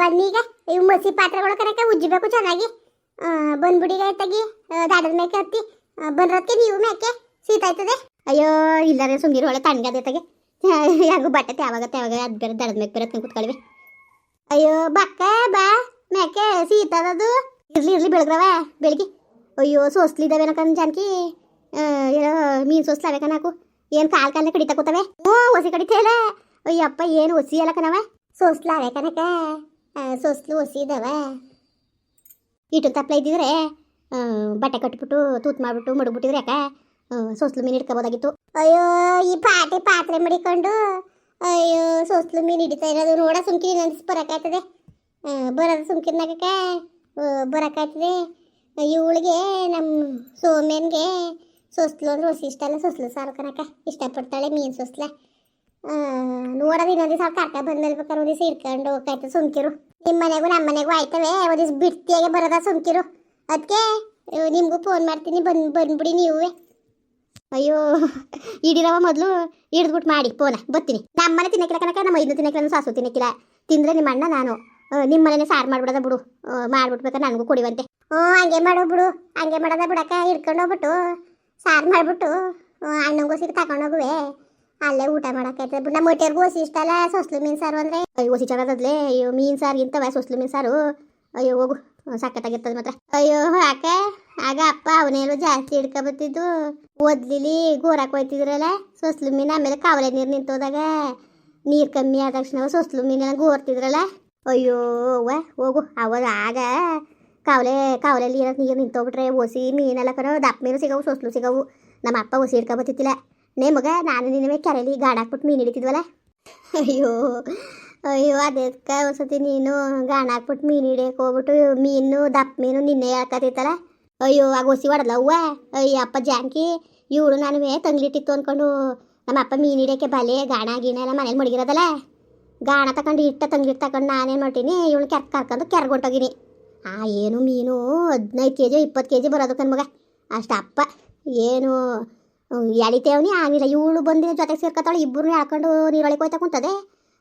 ಬನ್ನೀಗ ಇವು ಮಸಿ ಪಾತ್ರೆಗಳು ಕರಕ ಉಜ್ಜಬೇಕು ಚೆನ್ನಾಗಿ. ಬಂದ್ಬಿಡಿಗ ತಗಿ ದಾಡದ ಮೇಕೆ ಹತ್ತಿ. ಬಂದ್ರತ್ತಿ ನೀವು ಮೇಕೆ. ಸೀತಾಯ್ತದೆ ಅಯ್ಯೋ ಇಲ್ಲರೆ ಸುಮ್ಗಿರು ಒಳ್ಳೆ ತಣ್ಣಗದೆ ತಗೆ ಯಾಗು ಬಟ್ಟೆ ಯಾವಾಗ ಯಾವಾಗ ಅದು ಬೇರೆ ದಡದ ಮೇಕೆ ಬೇರೆ ಕೂತ್ಕೊಳ್ವಿ ಅಯ್ಯೋ, ಬಕ್ಕ, ಬಾ. ಮೇಕೆ ಸೀತದದು ಇರ್ಲಿ ಇರ್ಲಿ ಬೆಳಗ್ರವ, ಬೆಳಿಗ್ಗೆ. ಅಯ್ಯೋ ಸೋಸ್ಲಿದ್ದಾವೇನೋ ಕಣ್ ಜಾನಕಿ. ಏನೋ ಮೀನು ಸೋಸ್ಲಾವೆ ಕಣಕು. ಏನು ಕಾಲ್ ಕಾಲೇ ಕಡಿತಾ ಕೂತವೆ? ಹ್ಞೂ ಹೊಸಿ ಕಡಿತೇಲ ಅಯ್ಯಪ್ಪ, ಏನು ಹೊಸಿ ಅಲ್ಲ ಸೋಸ್ಲಾವೆ ಕನಕ? ಸೋಸ್ಲು ಒಸಿದವ ಇಟ್ಟು ತಪ್ಪಲ ಇದ್ದಿದ್ರೆ ಬಟ್ಟೆ ಕಟ್ಬಿಟ್ಟು, ತೂತ್ ಮಾಡ್ಬಿಟ್ಟು ಮಡಗ್ಬಿಟ್ಟಿದ್ರೆ ಯಾಕೆ? ಸೋಸ್ಲು ಮೀನು ಹಿಡ್ಕೋಬೋದಾಗಿತ್ತು. ಅಯ್ಯೋ, ಈ ಪಾಟಿ ಪಾತ್ರೆ ಮಡಿಕೊಂಡು, ಅಯ್ಯೋ, ಸೋಸ್ಲು ಮೀನು ಹಿಡಿತಾ ಇರೋದು ನೋಡ ಸುಮ್ಕಿನ ಬರೋಕಾಯ್ತದೆ ಬರೋಕ್ಕಾಯ್ತದೆ ಬರೋದು ಸುಮ್ಕಿನಾಗಕ್ಕೆ ಬರೋಕ್ಕಾಯ್ತದೆ ಇವಳಿಗೆ ನಮ್ಮ ಸೋಮೇನ್ಗೆ ಸೋಸ್ಲು ಅಂದ್ರೆ ಹೊಸ ಇಷ್ಟ ಅಲ್ಲ, ಸೋಸ್ಲು ಸಾರು ಕನಕ. ಇಷ್ಟಪಡ್ತಾಳೆ ಮೀನು ಸೊಸ್ಲೆ. ನೋಡೋದು ಇನ್ನೊಂದು ದಿವಸ ಕರ್ಕ ಬಂದ್ಮೇಲೆ ಬೇಕಾದ್ರೆ ಒಂದು ದಿವಸ ಇಟ್ಕೊಂಡು ಸುಮ್ಕಿರು. ನಿಮ್ಮ ಮನೆಗೂ ನಮ್ಮ ಮನೆಗೂ ಆಯ್ತವೆ, ಒಂದು ದಿವಸ ಬಿಡ್ತಿಯಾಗೆ ಬರೋದ ಸುಮ್ಕಿರು. ಅದಕ್ಕೆ ನಿಮಗೂ ಫೋನ್ ಮಾಡ್ತೀನಿ, ಬಂದು, ಬಂದ್ಬಿಡಿ ನೀವೇ. ಅಯ್ಯೋ, ಇಡಿರವ ಮೊದಲು ಹಿಡಿದ್ಬಿಟ್ಟು ಮಾಡಿ ಫೋನ ಬರ್ತೀನಿ. ನಮ್ಮ ಮನೆ ತಿನ್ನಕ್ಕಿಲ್ಲ ಕನಕ ನಮ್ಮ ಐದು ತಿನ್ನಕ್ಕಿಲ್ಲ ಸಾಸು ತಿನ್ನಕ್ಕಿಲ್ಲ. ತಿಂದ್ರೆ ನಿಮ್ಮ ಅಣ್ಣ, ನಾನು. ನಿಮ್ಮ ಮನೆನೇ ಸಾರು ಮಾಡ್ಬಿಡದ ಬಿಡು. ಮಾಡ್ಬಿಟ್ಬೇಕಾದ್ರೆ ನನಗೂ ಕೊಡಿವಂತೆ. ಹ್ಞೂ, ಹಂಗೆ ಮಾಡೋ ಬಿಡು, ಹಂಗೆ ಮಾಡೋದ ಬಿಡಕ್ಕ, ಹಿಡ್ಕೊಂಡು ಹೋಗ್ಬಿಟ್ಟು, ಸಾರು ಮಾಡಿಬಿಟ್ಟು ಅಣ್ಣಂಗೋಸ್ಕರ ತಗೊಂಡೋಗುವೆ ಅಲ್ಲೇ ಊಟ ಮಾಡಕ್ಕೈತೆ ಬಿಟ್ಟು ನಮ್ಮ ಹೊಸಿ ಇಷ್ಟ ಅಲ್ಲ, ಸೊಸ್ಲು ಮೀನು ಸಾರು ಅಂದರೆ. ಅಯ್ಯೋ ಹೊಸಿ ಚೆನ್ನಾಗದದ್ಲೆ ಅಯ್ಯೋ, ಮೀನು ಸಾರು ಇಂತವ ಸೊಸ್ಲು ಮೀನು ಸಾರು? ಅಯ್ಯೋ, ಹೋಗು. ಸಖತ್ತಾಗಿರ್ತದೆ ಮಾತ್ರ. ಅಯ್ಯೋ ಯಾಕೆ ಆಗ ಅಪ್ಪ ಅವನೇನು ಜಾಸ್ತಿ ಹಿಡ್ಕೊಬತ್ತಿದ್ದು. ಓದ್ಲಿಲಿ ಗೋರಾಕ್ ಹೋಯ್ತಿದ್ರಲ್ಲ, ಸೊಸ್ಲು ಮೀನು, ಆಮೇಲೆ ಕಾವಲೆ ನೀರು ನಿಂತೋದಾಗ. ನೀರು ಕಮ್ಮಿ ಆದ ತಕ್ಷಣ ಸೊಸ್ಲು ಮೀನೆಲ್ಲ ಗೋರ್ತಿದ್ರಲ್ಲ. ಅಯ್ಯೋ, ಅವ್ವ, ಹೋಗು. ಅವಾಗ ಆಗ ಕಾವಲೆ ಕಾವಲೆಯಲ್ಲಿ ಏನೋ ನೀರು ನಿಂತೋಗ್ಬಿಟ್ರೆ ಒಸಿ ಮೀನೆಲ್ಲ ಕರೋ ದಪ್ಪ ಮೀನು ಸಿಗವು, ಸೊಸ್ಲು ಸಿಗವು. ನಮ್ಮ ಅಪ್ಪ ಒಸಿ ಹಿಡ್ಕೊಬತ್ತಿತ್ತಿಲ್ಲ ನೇ ಮಗ, ನಾನು ನಿನ್ನೆ ಕೆರೆಯಲ್ಲಿ ಗಾಡಾಕ್ಬಿಟ್ಟು ಮೀನು ಹಿಡಿತಿದ್ವಲ್ಲ? ಅಯ್ಯೋ ಅಯ್ಯೋ, ಅದಕ್ಕೆ ಒಂದ್ಸತಿ ನೀನು ಗಾಣ ಹಾಕ್ಬಿಟ್ಟು ಮೀನು ಹಿಡಿಯಕ್ಕೆ ಹೋಗ್ಬಿಟ್ಟು ಮೀನು, ದಪ್ಪ ಮೀನು ನಿನ್ನೆ ಹೇಳ್ಕತಿತ್ತಲ್ಲ ಅಯ್ಯೋ, ಆಗ ಒಸಿ ಹೊಡಲ್ಲ ಅವ್ವ? ಅಯ್ಯೋ, ಅಪ್ಪ ಜಾನ್ಕಿ, ಇವಳು ನಾನು ತಂಗ್ಲಿಟ್ಟಿತ್ತು ಅಂದ್ಕೊಂಡು ನಮ್ಮ ಅಪ್ಪ ಮೀನು ಹಿಡಿಯೋಕ್ಕೆ ಬಲೆ, ಗಾಣ, ಗೀಣ ಎಲ್ಲ ಮನೇಲಿ ಮಡಗಿರೋದಲ್ಲ ಗಾಣ ತಗೊಂಡು ಇಟ್ಟ ತಂಗ್ಲಿಟ್ಟು ತಗೊಂಡು ನಾನೇನು ಮಾಡ್ತೀನಿ ಇವಳು ಕೆರ್, ಕರ್ಕೊಂಡು ಕೆರ್ಗೊಂಟೋಗಿನಿ ಆ, ಏನು ಮೀನು? ಹದಿನೈದು ಕೆ ಜಿ ಇಪ್ಪತ್ತು ಕೆ ಜಿ ಬರೋದು ಕಣ್ಮಗ ಅಷ್ಟು ಅಪ್ಪ ಏನು ಎಳಿತೇವನಿ, ಆಗಿಲ್ಲ. ಇವಳು ಬಂದಿನ ಜೊತೆಗೆ ಸೇರ್ಕೊತಾಳೆ ಇಬ್ಬರು ಎಳ್ಕೊಂಡು ನೀರೊಳಗೆ ಹೋಯ್ತಾ ಕುಂತದೆ.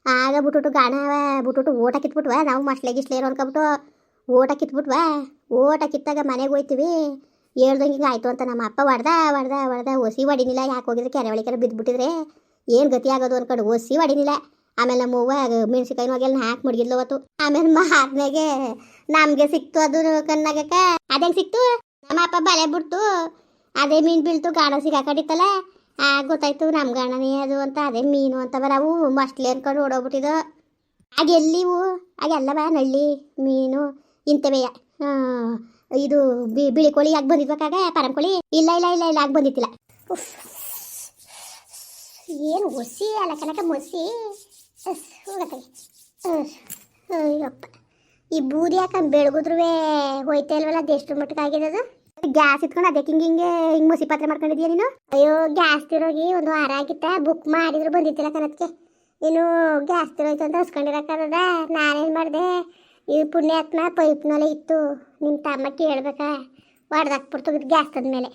ಆಗ ಬಿಟ್ಬಿಟ್ಟು ಗಾಣ ಬಿಟ್ಬಿಟ್ಟು ಓಟ ಕಿತ್ಬಿಟ್ವ. ನಾವು ಮಸ್ಲೆ ಗಿಸ್ಲೇರು ಅನ್ಕೊಬಿಟ್ಟು ಓಟ ಕಿತ್ಬಿಟ್ವ. ಓಟ ಕಿತ್ತಾಗ ಮನೆಗೆ ಹೋಯ್ತೀವಿ. ಹೇಳ್ದಂಗೆ ಹಿಂಗೆ ಆಯಿತು ಅಂತ ನಮ್ಮ ಅಪ್ಪ ಹೊಡ್ದ ಹೊಡ್ದ ಹೊಡ್ದ, ಒಸಿ ಹೊಡಿನಿಲ್ಲ. ಯಾಕೆ ಹೋಗಿದ್ರೆ ಕೆರೆ ಒಳಗೆ ಬಿದ್ದುಬಿಟ್ಟಿದ್ರೆ ಏನು ಗತಿ ಆಗೋದು ಅನ್ಕೊಂಡು ಒಸಿ ಹೊಡಿನಿಲ್ಲ. ಆಮೇಲೆ ನಮ್ಮ ಅವ್ವ ಮೆಣಸಿಕಾಯಿ ಹೋಗೆಲ್ಲ ಹಾಕಿ ಮಡಗಿದ್ಲು ಅವತ್ತು. ಆಮೇಲೆ ಮಾರನೆಗೆ ನಮಗೆ ಸಿಕ್ತು ಅದು ಕಣ್ಣಾಗಕ್ಕೆ. ಅದೇನು ಸಿಕ್ತು? ನಮ್ಮ ಅಪ್ಪ ಬಲೆ ಬಿಡ್ತು. ಅದೇ ಮೀನು ಬೀಳ್ತು ಗಾಣ ಸಿಗಾಕಡಿತ್ತಲ್ಲ? ಆ, ಗೊತ್ತಾಯ್ತು ನಮ್ಮ ಗಾಣನೇ ಅದು ಅಂತ, ಅದೇ ಮೀನು ಅಂತ ಬರವು ಮಸ್ಟ್ಲಿ ಅನ್ಕೊಂಡು ಓಡೋಗ್ಬಿಟ್ಟಿದ್ದು. ಆಗ ಎಲ್ಲಿವು ಆಗ ಬಾ, ನಳ್ಳಿ, ಮೀನು ಇಂಥವೆಯ ಇದು ಬಿ, ಬಿಳಿ ಕೋಳಿ ಯಾಕೆ ಬಂದಿದ್ಬೇಕಾಗ ಪರಂ ಕೋಳಿ? ಇಲ್ಲ ಇಲ್ಲ ಇಲ್ಲ ಇಲ್ಲ, ಆಗ ಬಂದಿತ್ತಿಲ್ಲ ಏನು ಒಸಿ, ಅಲ್ಲ ಕನಕ ಮೊಸಿ? ಈ ಬೂದಿ ಯಾಕಂದ್ ಬೆಳಗುದ್ರೂ ಹೋಯ್ತಾ ಇಲ್ವಲ್ಲ ಅದೆಷ್ಟು ಮಟ್ಟಿಗೆ ಆಗಿರೋದು ಗ್ಯಾಸ್ ಇಟ್ಕೊಂಡು ಅದಕ್ಕೆ ಹಿಂಗೆ ಹಿಂಗೆ ಹಿಂಗೆ ಮುಸಿ ಪಾತ್ರೆ ಮಾಡ್ಕೊಂಡಿದ್ಯಾ ನೀನು? ಅಯ್ಯೋ, ಗ್ಯಾಸ್ ತಿರೋಗಿ ಒಂದು ವಾರ ಆಗಿತ್ತ ಬುಕ್ ಮಾಡಿದ್ರು ಬಂದಿತ್ತಿಲ್ಲ ಕನತ್ಕೆ ನೀನು ಗ್ಯಾಸ್ ತಿರೋಯ್ತು ಅಂತ ಹಸ್ಕೊಂಡಿರಕ್ಕದ ನಾನೇನು ಮಾಡಿದೆ? ಈ ಪುಣ್ಯಾತ್ಮ ಪೈಪ್ನಲ್ಲೇ ಇತ್ತು. ನಿಮ್ಮ ತಮ್ಮ ಕೇಳ್ಬೇಕಾ? ಹೊಡೆದಾಕ್ಬಿಡ್ತು ಗ್ಯಾಸ್ ತಂದ್ಮೇಲೆ.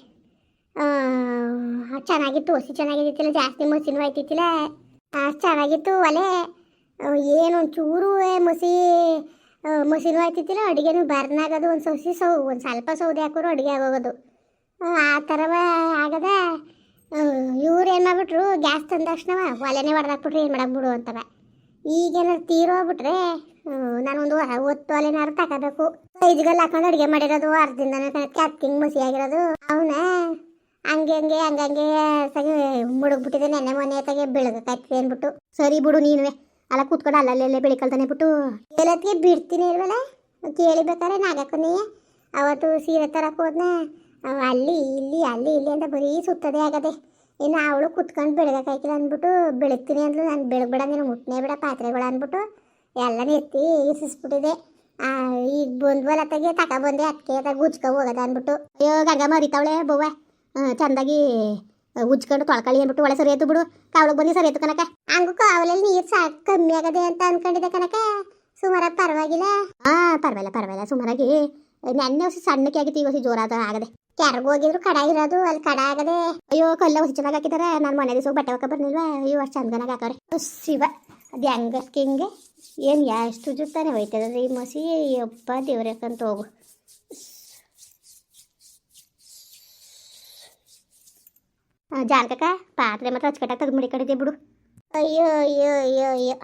ಚೆನ್ನಾಗಿತ್ತು ಹೊಸಿ ಚೆನ್ನಾಗಿದ್ದಿತ್ತಿಲ್ಲ, ಜಾಸ್ತಿ ಮಸಿನೂ ಆಯ್ತಿತ್ತಿಲ್ಲ. ಚೆನ್ನಾಗಿತ್ತು ಒಲೆ. ಏನು ಒಂಚೂರು ಮಸಿ ಆ, ಮಸಿನೂ ಆಯ್ತಿತ್ತಿಲ್ಲ ಅಡುಗೆನೂ ಬರ್ನಾಗೋದು ಒಂದು ಸೌಸಿ ಸೌ ಒಂದು ಸ್ವಲ್ಪ ಸೌದೆ ಹಾಕೋರು ಅಡುಗೆ ಆಗೋಗೋದು. ಆ, ಥರವ ಆಗದ ಇವ್ರು ಏನು ಮಾಡ್ಬಿಟ್ರು ಗ್ಯಾಸ್ ತಂದ ತಕ್ಷಣ ಒಲೆನೇ ಹೊಡೆದಾಕ್ಬಿಟ್ರು ಏನು ಮಾಡಕ್ಕೆ ಬಿಡು ಅಂತವ. ಈಗೇನಾದ್ರು ತೀರೋಗ್ಬಿಟ್ರೆ ನಾನೊಂದು ಒತ್ತು ಒಲೆನಾರು ತಗೋಬೇಕು ಐದುಗಲ್ಲಿ ಹಾಕೊಂಡು ಅಡುಗೆ ಮಾಡಿರೋದು ಅರ್ಧದಿಂದನೇ ಕ್ಯಾಪ್ಕಿಂಗ್ ಮಸಿ ಆಗಿರೋದು. ಅವನ ಹಂಗೆ ಹಂಗೆ ಹಂಗಂಗೆ ಸಗಿ ಮುಳುಗ್ಬಿಟ್ಟಿದೆ ನೆನ್ನೆ ಮೊನ್ನೆ ತಗೆ ಬೆಳಗಕ್ಕಾಯ್ತದೆ ಅಂದ್ಬಿಟ್ಟು. ಸರಿ ಬಿಡು ನೀನುವೆ. ಅಲ್ಲ ಕೂತ್ಕೊಂಡು ಅಲ್ಲಲ್ಲೇ ಬೆಳಿಕಲ್ತಾನೆ ಬಿಟ್ಟು. ಎಲ್ಲತ್ತಿಗೆ ಬಿಡ್ತೀನಿ ಇಲ್ವಲ್ಲ? ಕೇಳಿಬೇಕಾರೆ ನಾಗಕ್ಕನೇ ಅವತ್ತು ಸೀರೆ ತರಕ್ಕೆ ಹೋದ್ನೆ? ಅಲ್ಲಿ ಇಲ್ಲಿ ಅಲ್ಲಿ ಇಲ್ಲಿ ಅಂತ ಬರೀ ಸುತ್ತದೇ ಆಗದೆ. ಇನ್ನು ಅವಳು ಕುತ್ಕೊಂಡು ಬೆಳಗಕ್ಕಾಯ್ಕಿಲ್ಲ ಅಂದ್ಬಿಟ್ಟು ಬೆಳಗ್ತೀನಿ ಅಂದ್ಲು. ನಾನು ಬೆಳಗ್ಬೇಡ ನೀನು ಮುಟ್ಟನೇ ಬಿಡ, ಪಾತ್ರೆಗಳು ಅಂದ್ಬಿಟ್ಟು ಎಲ್ಲ ಎತ್ತಿ ಇಸಿಸ್ಬಿಟ್ಟಿದೆ ಈಗ ಬಂದ್ವಲ್ಲ ತಗೆ ಬಂದೆ ಅದಕ್ಕೆ ಅದ ಗುಜ್ಕೊ ಹೋಗದ ಅಂದ್ಬಿಟ್ಟು. ಅಯ್ಯೋ ಗಂಗ ಮರಿತಾವಳೆ ಬವ್ವ. ಚೆಂದಾಗಿ ಉಜ್ಕೊಂಡು ತೊಳ್ಕೊಳ್ಳಿ ಅಂದ್ಬಿಟ್ಟು ಒಳ್ಳೆ ಸರಿ ಆಯ್ತು ಬಿಡು. ಕಾವಳಿಗೆ ಬಂದು ಸರಿ ಆಯ್ತು ಕನಕ ಹಂಗು ಕಾವಲಲ್ಲಿ ನೀರು ಸಾಕು ಕಮ್ಮಿ ಆಗದೆ ಅಂತ ಅನ್ಕೊಂಡಿದ್ದೆ ಕನಕ ಸುಮಾರ ಪರವಾಗಿಲ್ಲ. ಹಾ ಪರವಾಗಿಲ್ಲ ಪರವಾಗಿಲ್ಲ. ಸುಮಾರಾಗಿ ನೆನ್ನೆ ಹೊಸ ಸಣ್ಣಕ್ಕೆ ಆಗಿತ್ತು ಈಗ ಹೊಸ ಜೋರಾದ ಆಗದೆ. ಕೆರಗ ಹೋಗಿದ್ರು ಕಡ ಇರೋದು ಅಲ್ಲಿ ಕಡ ಆಗದೆ. ಅಯ್ಯೋ ಕಲ್ಲ ಹೊಸ ಚೆನ್ನಾಗಿ ಹಾಕಿದಾರೆ. ನಾನು ಮನೆ ದಿವಸ ಬಟ್ಟೆ ಹಾಕ ಬರ್ನಿಲ್ವಾ ಅಯ್ಯೋ ಅಷ್ಟು ಚಂದನಾಗ ಹಾಕವ್ರೆ. ಶಿವ. ಅದು ಹೆಂಗಕ್ಕೆ ಹಿಂಗೆ? ಏನು ಎಷ್ಟು ಜುತ್ತಾನೆ ಹೋಯ್ತದ ಈ ಮಸಿ. ಯಪ್ಪ ದೇವ್ರಕ್ಕಂತ ಹೋಗು. ಜಾನಕಕ್ಕ ಪಾತ್ರೆ ಮಾತ್ರ ಅಚ್ಚಕಟ್ಟಾಗಿ ತೆಗೆದು ಮಡಿಕೊಂಡಿದ್ದೆ ಬಿಡು. ಅಯ್ಯೋ ಅಯ್ಯೋ ಅಯ್ಯೋ ಅಯ್ಯೋ.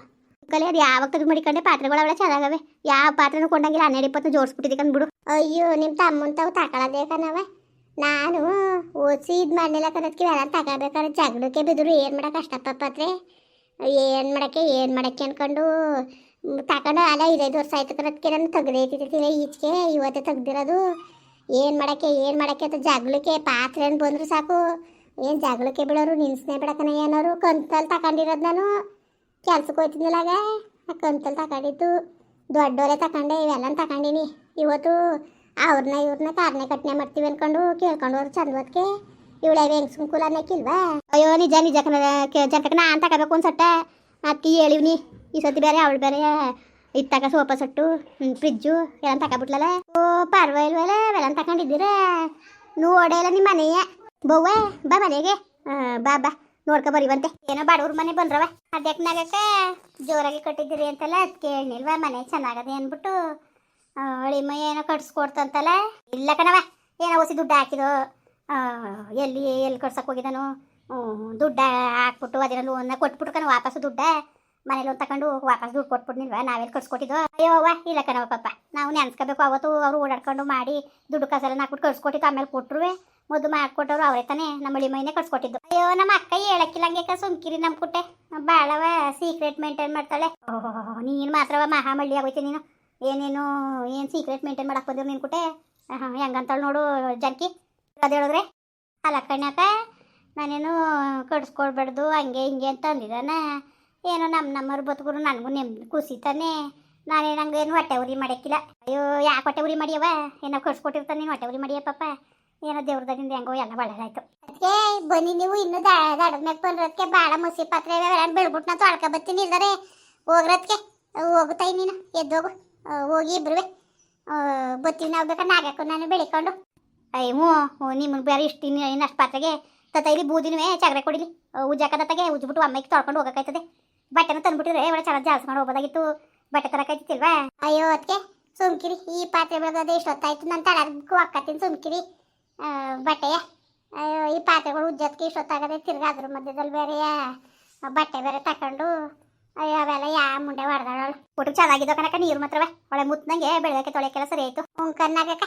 ಕಲೆ ಅದು ಯಾವಾಗ ತೆಗೆದು ಮಡಿಕೊಂಡೆ ಪಾತ್ರೆಗಳು ಅವಳ ಚೆನ್ನಾಗವೆ. ಯಾವ ಪಾತ್ರೆನೂ ಕೊಂಡಂಗಿಲ್ಲ ಹನ್ನೆರಡು ಇಪ್ಪತ್ತು ಜೋಡಿಸ್ಬಿಟ್ಟಿದ್ದೆ ಕಂದ್ಬಿಡು ಅಯ್ಯೋ ನಿಮ್ಮ ತಮ್ಮನ ತಾವು ಕಣವ ನಾನು ಓದಿಸಿ ಇದು ಮಾಡಲಿಲ್ಲ ಕಣದಕ್ಕೆ ಎಲ್ಲ ತಗೋಬೇಕಾದ್ರೆ ಜಗಳಕ್ಕೆ ಬಿದ್ರು. ಏನು ಮಾಡಕ್ಕೆ ಅಷ್ಟಪ್ಪ ಪಾತ್ರೆ? ಏನು ಮಾಡೋಕ್ಕೆ ಏನು ಮಾಡಕ್ಕೆ ಅಂದ್ಕೊಂಡು ತಗೊಂಡು ಅಲ್ಲ ಐದೈದು ವರ್ಷ ಆಯ್ತು ಕಣದಕ್ಕೆ ನಾನು ತೆಗ್ದೈತಿದ್ದಿಲ್ಲ ಈಚೆಗೆ ಇವತ್ತೇ ತೆಗ್ದಿರೋದು. ಏನು ಮಾಡಕ್ಕೆ ಏನು ಮಾಡಕ್ಕೆ ಅಂತ ಜಗಳಕ್ಕೆ ಪಾತ್ರೆ ಬಂದ್ರು ಸಾಕು. ಏನು ಜಗಳಕ್ಕೆ ಬೀಳೋರು ನಿನ್ಸ್ನೇ ಬಿಡಕನ ಏನೋರು ಕಂತಲ್ಲಿ ತಗೊಂಡಿರೋದು ನಾನು. ಕೆಲ್ಸಕ್ಕೆ ಹೋಯ್ತಿದ್ನಲ್ಲಾಗ ಆ ಕಂತಲ್ಲಿ ತಗೊಂಡಿದ್ದು. ದೊಡ್ಡವರೇ ತಗೊಂಡೆ ಇವೆಲ್ಲ ತಗೊಂಡಿನಿ. ಇವತ್ತು ಅವ್ರನ್ನ ಇವ್ರನ್ನ ಕಾರ್ನೆ ಕಟ್ನೆ ಮಾಡ್ತೀವಿ ಅನ್ಕೊಂಡು ಕೇಳ್ಕೊಂಡು ಚಂದವತ್ಕೆ ಇವಳೆ ಹೆಂಗ್ ಸುಂಕುಲ ಅನ್ನಕ್ಕಿಲ್ವಾ ಅಯ್ಯೋ, ನಿಜ ನಿಜ ಕಣ ಜನಕ ನಾನು ತಗೋಬೇಕು ಒಂದು ಸಟ್ಟ ಹೇಳಿವ್ನಿ. ಈ ಸತಿ ಬೇರೆ ಅವಳು ಬೇರೆ ಇತ್ತಾಗ ಸೋಫಾ ಸಟ್ಟು ಫ್ರಿಜ್ಜು ಎಲ್ಲ ತಗೊಬಿಟ್ಲಲ್ಲ ಓ ಪರವಾಗಿಲ್ವಲ್ಲ ಅವೆಲ್ಲ ತಗೊಂಡಿದ್ದೀರ. ನೋಡೇ ಇಲ್ಲ ನಿಮ್ಮ ಮನೆಯ ಬವ್ವ, ಬಾ ಮನೆಗೆ. ಬಾ ಬಾ. ನೋಡ್ಕೊ ಬರೀವಂತೆ. ಏನೋ ಬಡವ್ರ ಮನೆ ಬಂದ್ರವ ಅದಕ್ಕೆ ನಗಕ್ಕೆ? ಜೋರಾಗಿ ಕಟ್ಟಿದ್ದೀರಿ ಅಂತಲ್ಲ ಅದಕ್ಕೆ ಹೇಳಿಲ್ವಾ ಮನೆ ಚೆನ್ನಾಗದೆ ಅಂದ್ಬಿಟ್ಟು. ಅಳಿಮ ಏನೋ ಕಟ್ಸ್ಕೊಡ್ತಂತಲ್ಲ. ಇಲ್ಲ ಕಣವ ಏನೋ ಹೊಸಿ ದುಡ್ಡು ಹಾಕಿದೋ. ಎಲ್ಲಿ ಎಲ್ಲಿ ಕಟ್ಸಕ್ಕೆ ಹೋಗಿದ್ದಾನು ದುಡ್ಡು ಹಾಕ್ಬಿಟ್ಟು ಅದೇನ ಲೋನ್ನ ಕೊಟ್ಬಿಟ್ಟು ಕಣ ವಾಪಸ್ ದುಡ್ಡ. ಮನೇಲಿ ಒಂದು ತಗೊಂಡು ವಾಪಸ್ ದುಡ್ಡು ಕೊಟ್ಬಿಟ್ನಿಲ್ವಾ ನಾವೆಲ್ಲಿ ಅಯ್ಯೋ, ಅವ್ವ, ಇಲ್ಲ ಕಣವ ಪಾಪ. ನಾವು ನೆನ್ಸ್ಕೋಬೇಕು, ಅವತ್ತು ಅವರು ಓಡಾಡ್ಕೊಂಡು ಮಾಡಿ ದುಡ್ಡು ಕಸಲ್ಲ ನಾಕ್ಬಿಟ್ಟು ಕೊಟ್ಟಿ ಆಮೇಲೆ ಕೊಟ್ಟರು ಮೊದಲು ಮಾಡ್ಕೊಟ್ಟವ್ರು ಅವರೇ ತಾನೇ. ನಮ್ಮ ಅಳಿ ಮೈನೇ ಕಟ್ಸ್ಕೊಟ್ಟಿದ್ದು. ಅಯ್ಯೋ, ನಮ್ಮ ಅಕ್ಕ ಹೇಳಕ್ಕಿಲ್ಲ ಹಂಗೆ ಸುಮ್ಕಿರಿ ನಮ್ಮ ಕುಟ್ಟೆ ಬಾಳವ ಸೀಕ್ರೆಟ್ ಮೇಂಟೈನ್ ಮಾಡ್ತಾಳೆ. ಓಹೋ ನೀನು ಮಾತ್ರವ ಮಹಾಮಳ್ಳಿ ಆಗೋಯ್ತು ನೀನು. ಏನೇನು, ಏನು ಸೀಕ್ರೆಟ್ ಮೇಂಟೈನ್ ಮಾಡಕ್ ಬಂದಿರು ನಿನ್ ಕುಟೆ? ಹೆಂಗಂತಾಳು ನೋಡು ಜನ್ಕಿ. ಅದು ಹೇಳಿದ್ರೆ, ಅಲ್ಲ ಕಣ್ಯಾಕ ನಾನೇನು ಕಡ್ಸ್ಕೊಳ್ಬಾರ್ದು ಹಂಗೆ ಹಿಂಗೆ ಅಂತ ಅಂದಿದ್ದಾನ ಏನೋ ನಮ್ಮ ನಮ್ಮವ್ರು ಬದುಕರು ನನಗೂ ನೆಮ್ಮದಿ ಕುಸಿತಾನೆ ತಾನೆ. ನಾನೇನು ಹಂಗೆ ಏನು ಹೊಟ್ಟೆ ಉರಿ ಮಾಡಕ್ಕಿಲ್ಲ. ಅಯ್ಯೋ, ಯಾಕೆ ಹೊಟ್ಟೆ ಉರಿ ಮಾಡಿಯವ ಏನೋ ಕಡ್ಸ್ಕೊಟ್ಟಿರ್ತಾನೆ ನೀನು, ಹೊಟ್ಟೆ ಉರಿ ಮಾಡಿಯ ಏನೋ ದೇವ್ರದಾಗಿಂದ ಹೆಂಗೋ ಎಲ್ಲ ಒಳ್ಳೇದಾಯ್ತು. ಅದಕ್ಕೆ ಬನ್ನಿ ನೀವು ಇನ್ನೂ ದಡದ ಮ್ಯಾಗ ಬಂದ್ರದಕ್ಕೆ ಭಾಳ ಮಸಿ ಪಾತ್ರೆ ಬೆಳ್ಬಿಟ್ಟು ನಾ ತೊಳ್ಕ ಬರ್ತೀನಿ ಇಲ್ದರೆ ಹೋಗ್ರದಕ್ಕೆ ಹೋಗುತ್ತಾ ನೀನು ಎದ್ದೋಗು ಹೋಗಿ. ಇಬ್ರುವೆ. ಬತ್ತೀವಿ ನಾವು ಬೇಕಾದ್ರೆ ನಾಗಕ್ಕೂ ನಾನು ಬೆಳಿಕೊಂಡು. ಅಯ್ಯೋ ನಿಮಗೆ ಬೇರೆ ಇಷ್ಟು ಇನ್ನು ಅಷ್ಟು ಪಾತ್ರೆಗೆ ತತ್ತ ಇಲ್ಲಿ ಬೂದಿನವೇ ಚಗರೆ ಕೊಡಿಲಿ. ಉಜ್ಜಾಕ ತಗೆ ಉಜ್ಬಿಟ್ಟು ತೊಳ್ಕೊಂಡು ಹೋಗಕ್ಕಾಯ್ತದೆ. ಬಟ್ಟೆನ ತಂದ್ಬಿಟ್ಟಿದ್ರೆ ಒಳ್ಳೆ ಚೆನ್ನಾಗಿ ಜಾಲ್ಸ್ಕೊಂಡು ಹೋಗೋದಾಗಿತ್ತು ಬಟ್ಟೆ ತರಕಾಯ್ತಿಲ್ವಾ ಅಯ್ಯೋ ಅದಕ್ಕೆ ಸುಮ್ಕಿರಿ. ಈ ಪಾತ್ರೆ ಬೆಳಗೋದು ಇಷ್ಟೊತ್ತಾಯ್ತು. ನಾನು ತಳಗೂ ಹಾಕತ್ತೀನಿ ಸುಮ್ಕಿರಿ. ಬಟ್ಟೆಯ? ಈ ಪಾತ್ರೆಗಳು ಉಜ್ಜೋದಕ್ಕೆ ಇಷ್ಟೊತ್ತಾಗದೆ ತಿರ್ಗಾ ಅದ್ರ ಮಧ್ಯದಲ್ಲಿ ಬೇರೆ ಬಟ್ಟೆ ಬೇರೆ ತಕೊಂಡು, ಅಯ್ಯೋ, ಅವೆಲ್ಲ ಯಾ ಮುಂಡೆ ಹೊಡೆದಾಳು ಊಟಕ್ಕೆ ಚೆನ್ನಾಗಿದ್ದೋ ಕನಕ ನೀರು ಮಾತ್ರವೇ. ಒಳ್ಳೆ ಮುತ್ತಂಗೆ ಬೆಳಗಕ್ಕೆ ತೊಳೆಕೆಲ್ಲ ಸರಿ ಆಯ್ತು. ಉಂಕನ್ನಾಗಕ್ಕ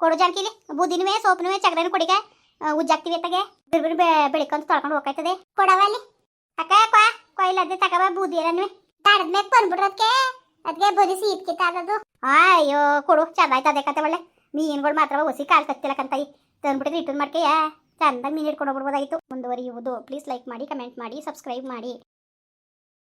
ಕೊಡು ಜಾಂಕಿಲಿ ಬುದ್ದಿನವೇ ಸೋಪ್ನವೇ ಚಗರನು ಕೊಡಿಗ. ಉಜ್ಜಾಕ್ತಿವಿ ಅತ್ತಗೆ. ಬಿರ್ಬಿರ್ ಬೆಳಿಕೊಂತ ತೊಳ್ಕೊಂಡು ಹೋಗ್ತದೆ. ಕೊಡವ ಅಲ್ಲಿ? ಅಕ್ಕ, ಕ್ವಾ ಕೊಯ್ಲದ್ದೆ ತಗವ ಬೂದಿ ಎಲ್ಲನೂ ದಾಡದ ಮ್ಯಾಗ ಬಂದ್ಬಿಡ್ರದ್ಕೆ ಅದಕ್ಕೆ ಬರೀ ಸೀಟ್ ಕಿತ್ತಾದದು ಅಯ್ಯೋ, ಕೊಡು ಚೆನ್ನಾಯ್ತು ಅದೇ ಕತೆ ಒಳ್ಳೆ. ಮೀನುಗಳು ಮಾತ್ರ ಹೊಸಿ ಕಾಲ್ ಕತ್ತಿಲಕ್ಕಂತಾಯಿ ತಂದ್ಬಿಟ್ಟಿದ್ರೆ ಇಟ್ಟು ಮಾಡ್ಕೆಯಾ ಚಂದಾಗಿ ಮೀನು ಹಿಡ್ಕೊಂಡು ಹೋಗ್ಬಿಡ್ಬೋದಾಗಿತ್ತು ಮುಂದುವರಿಯುವುದು. ಪ್ಲೀಸ್ ಲೈಕ್ ಮಾಡಿ ಕಮೆಂಟ್ ಮಾಡಿ ಸಬ್ಸ್ಕ್ರೈಬ್ ಮಾಡಿ.